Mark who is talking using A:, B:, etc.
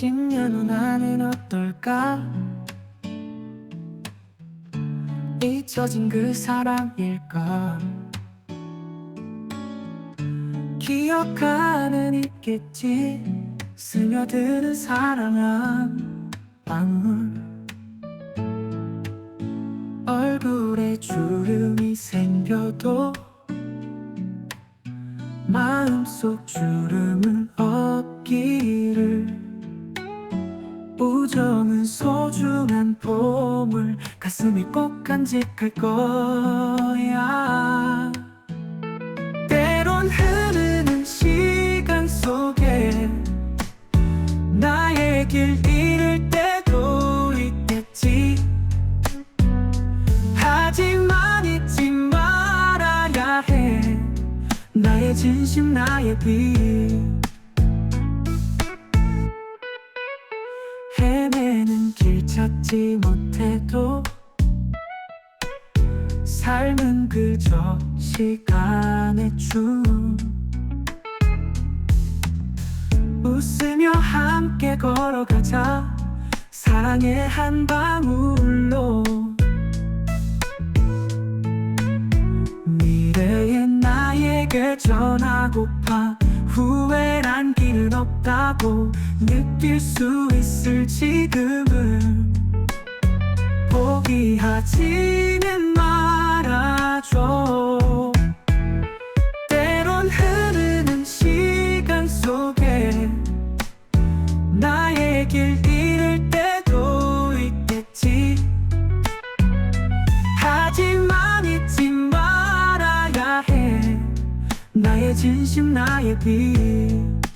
A: 10년 후 나는 어떨까? 잊혀진 그 사람일까? 기억하는 있겠지? 스며드는 사랑 한 방울. 얼굴에 주름이 생겨도 마음속 주름은 없기를 우정은 소중한 보물. 가슴이 꼭 간직할 거야. 때론 흐르는 시간 속에 나의 길 잃을 때도 있겠지. 하지만 잊지 말아야 해. 나의 진심 나의 빛 헤매는 길 찾지 못해도 삶은 그저 시간의 춤. 웃으며 함께 걸어가자. 사랑의 한 방울로. 미래의 나에게 전하고파 후회란 길은 없다고 느낄 수 있을 지금은 포기하지 말아야 해 나의 진심 나의 빛